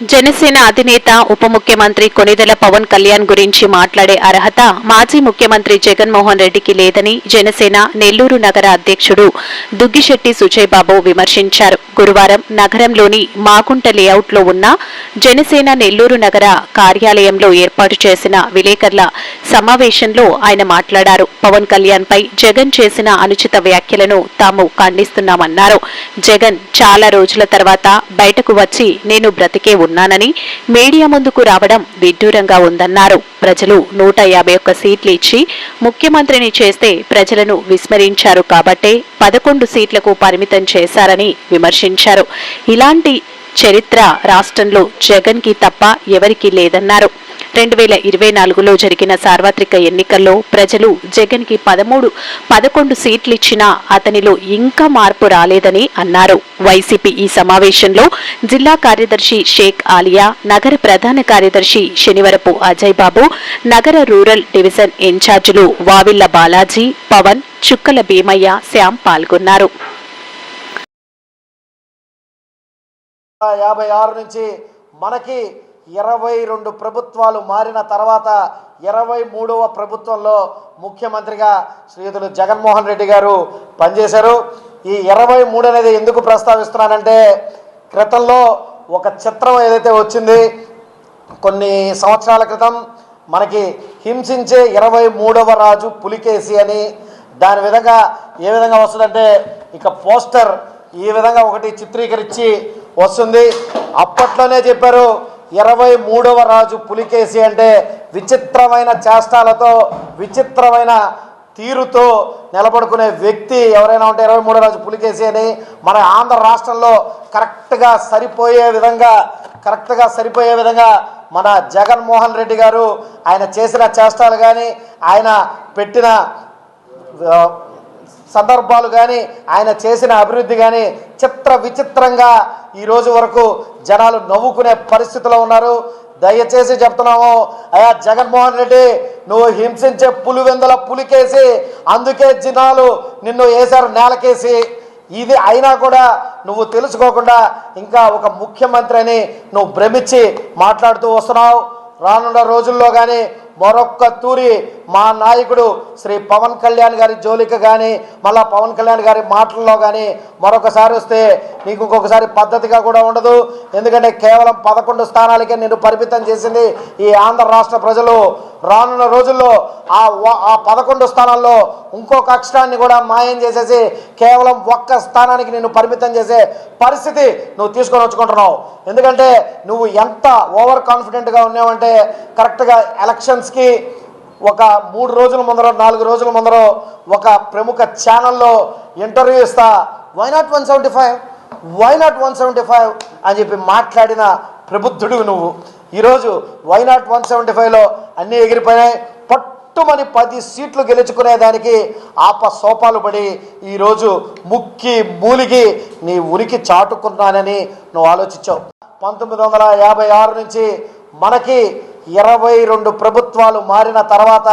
జనసేన అధినేత ఉప ముఖ్యమంత్రి కొనిదెల పవన్ కళ్యాణ్ గురించి మాట్లాడే అర్హత మాజీ ముఖ్యమంత్రి జగన్మోహన్ రెడ్డికి లేదని జనసేన నెల్లూరు నగర అధ్యక్షుడు దుగ్గిశెట్టి సుజయ్ బాబు విమర్శించారు. గురువారం నగరంలోని మాగుంట లేఅవుట్లో ఉన్న జనసేన నెల్లూరు నగర కార్యాలయంలో ఏర్పాటు చేసిన విలేకరుల సమావేశంలో ఆయన మాట్లాడారు. పవన్ కళ్యాణ్ పై జగన్ చేసిన అనుచిత వ్యాఖ్యలను తాము ఖండిస్తున్నామన్నారు. జగన్ చాలా రోజుల తర్వాత బయటకు వచ్చి నేను బ్రతికే ఉన్నానని మీడియా ముందుకు రావడం విడ్డూరంగా ఉందన్నారు. ప్రజలు నూట యాభై ఒక్క సీట్లు ఇచ్చి ముఖ్యమంత్రిని చేస్తే ప్రజలను విస్మరించారు కాబట్టే పదకొండు సీట్లకు పరిమితం చేశారని విమర్శించారు. ఇలాంటి చరిత్ర రాష్ట్రంలో జగన్కి తప్ప ఎవరికీ లేదన్నారు. రెండు వేల ఇరవై నాలుగులో జరిగిన సార్వత్రిక ఎన్నికల్లో ప్రజలు జగన్కి పదమూడు పదకొండు సీట్లు ఇచ్చినా అతనిలో ఇంకా మార్పు రాలేదని అన్నారు. వైసీపీ ఈ సమావేశంలో జిల్లా కార్యదర్శి షేక్ ఆలియా నగర ప్రధాన కార్యదర్శి శనివరపు అజయ్ బాబు నగర రూరల్ డివిజన్ ఇన్ఛార్జీలు వావిళ్ళ బాలాజీ పవన్ చుక్కల భీమయ్య శ్యామ్ పాల్గొన్నారు. యాభై ఆరు నుంచి మనకి ఇరవై రెండు ప్రభుత్వాలు మారిన తర్వాత ఇరవై మూడవ ప్రభుత్వంలో ముఖ్యమంత్రిగా శ్రీయుతులు జగన్మోహన్ రెడ్డి గారు పనిచేశారు. ఈ ఇరవై మూడు అనేది ఎందుకు ప్రస్తావిస్తున్నానంటే క్రితంలో ఒక చిత్రం ఏదైతే వచ్చింది కొన్ని సంవత్సరాల క్రితం మనకి హింసించే ఇరవై మూడవ రాజు పులికేసి అని దాని విధంగా ఏ విధంగా వస్తుందంటే ఇక పోస్టర్ ఈ విధంగా ఒకటి చిత్రీకరించి వస్తుంది. అప్పట్లోనే చెప్పారు ఇరవై మూడవ రాజు పులికేసి అంటే విచిత్రమైన చేష్టాలతో విచిత్రమైన తీరుతో నిలబడుకునే వ్యక్తి ఎవరైనా ఉంటే ఇరవై మూడో రాజు పులికేసి అని మన ఆంధ్ర రాష్ట్రంలో కరెక్ట్గా సరిపోయే విధంగా కరెక్ట్గా సరిపోయే విధంగా మన జగన్మోహన్ రెడ్డి గారు ఆయన చేసిన చేష్టాలు కానీ ఆయన పెట్టిన సందర్భాలు కానీ ఆయన చేసిన అభివృద్ధి కానీ చిత్ర విచిత్రంగా ఈ రోజు వరకు జనాలు నవ్వుకునే పరిస్థితిలో ఉన్నారు. దయచేసి చెప్తున్నాము అయా జగన్మోహన్ రెడ్డి నువ్వు హింసించే పులివెందుల పులికేసి అందుకే జనాలు నిన్ను వేశారు నేలకేసి. ఇది అయినా కూడా నువ్వు తెలుసుకోకుండా ఇంకా ఒక ముఖ్యమంత్రి అని నువ్వు భ్రమించి మాట్లాడుతూ వస్తున్నావు. రానున్న రోజుల్లో కానీ మరొక్క తూరి మా నాయకుడు శ్రీ పవన్ కళ్యాణ్ గారి జోలికి కానీ మళ్ళా పవన్ కళ్యాణ్ గారి మాటల్లో కానీ మరొకసారి వస్తే నీకు ఇంకొకసారి పద్ధతిగా కూడా ఉండదు. ఎందుకంటే కేవలం పదకొండు స్థానాలకే నేను పరిమితం చేసింది ఈ ఆంధ్ర రాష్ట్ర ప్రజలు. రానున్న రోజుల్లో ఆ ఆ పదకొండు స్థానాల్లో ఇంకొక అక్షరాన్ని కూడా మాయం చేసేసి కేవలం ఒక్క స్థానానికి నేను పరిమితం చేసే పరిస్థితి నువ్వు తీసుకొని వచ్చుకుంటున్నావు. ఎందుకంటే నువ్వు ఎంత ఓవర్ కాన్ఫిడెంట్గా ఉన్నావంటే కరెక్ట్గా ఎలక్షన్స్కి ఒక మూడు రోజుల ముందర నాలుగు రోజుల ముందర ఒక ప్రముఖ ఛానల్లో ఇంటర్వ్యూ ఇస్తా. Why not one seventy five why not one seventy five అని చెప్పి మాట్లాడిన ప్రబుద్ధుడు నువ్వు. ఈరోజు వై నాట్ వన్ సెవెంటీ ఫైవ్లో అన్నీ ఎగిరిపోయినాయి. పట్టుమని పది సీట్లు గెలుచుకునేదానికి ఆప సోపాలు పడి ఈరోజు ముక్కి మూలిగి నీ ఉనికి చాటుకున్నానని నువ్వు ఆలోచించావు. పంతొమ్మిది వందల యాభై ఆరు నుంచి మనకి ఇరవై రెండు ప్రభుత్వాలు మారిన తర్వాత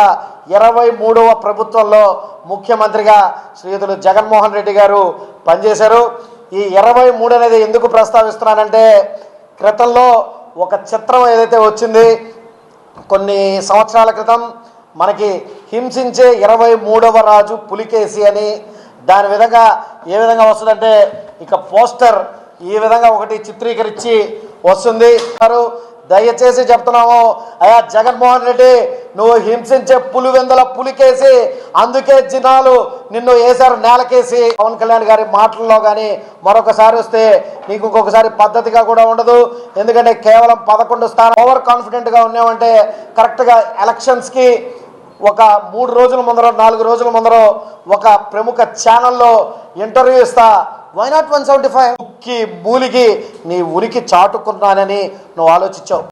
ఇరవై మూడవ ప్రభుత్వంలో ముఖ్యమంత్రిగా శ్రీయుతులు జగన్మోహన్ రెడ్డి గారు పనిచేశారు. ఈ ఇరవై మూడు అనేది ఎందుకు ప్రస్తావిస్తున్నానంటే క్రితంలో ఒక చిత్రం ఏదైతే వచ్చింది కొన్ని సంవత్సరాల క్రితం మనకి హింసించే ఇరవై మూడవ రాజు పులికేసి అని దాని విధంగా ఏ విధంగా వస్తుందంటే ఇక పోస్టర్ ఈ విధంగా ఒకటి చిత్రీకరించి వస్తుంది. వారు దయచేసి చెప్తున్నాము అయా జగన్మోహన్ రెడ్డి నువ్వు హింసించే పులివెందల పులికేసి అందుకే జనాలు నిన్ను వేశారు నేలకేసి. పవన్ కళ్యాణ్ గారి మాటల్లో కానీ మరొకసారి వస్తే నీకు ఇంకొకసారి పద్ధతిగా కూడా ఉండదు. ఎందుకంటే కేవలం పదకొండు స్థానం ఓవర్ కాన్ఫిడెంట్గా ఉన్నావంటే కరెక్ట్గా ఎలక్షన్స్కి ఒక మూడు రోజుల ముందర నాలుగు రోజుల ముందర ఒక ప్రముఖ ఛానల్లో ఇంటర్వ్యూ ఇస్తా. Why not one seventy five ముక్కి మూలిగి నీ ఉనికి చాటుకున్నానని నువ్వు ఆలోచించావు.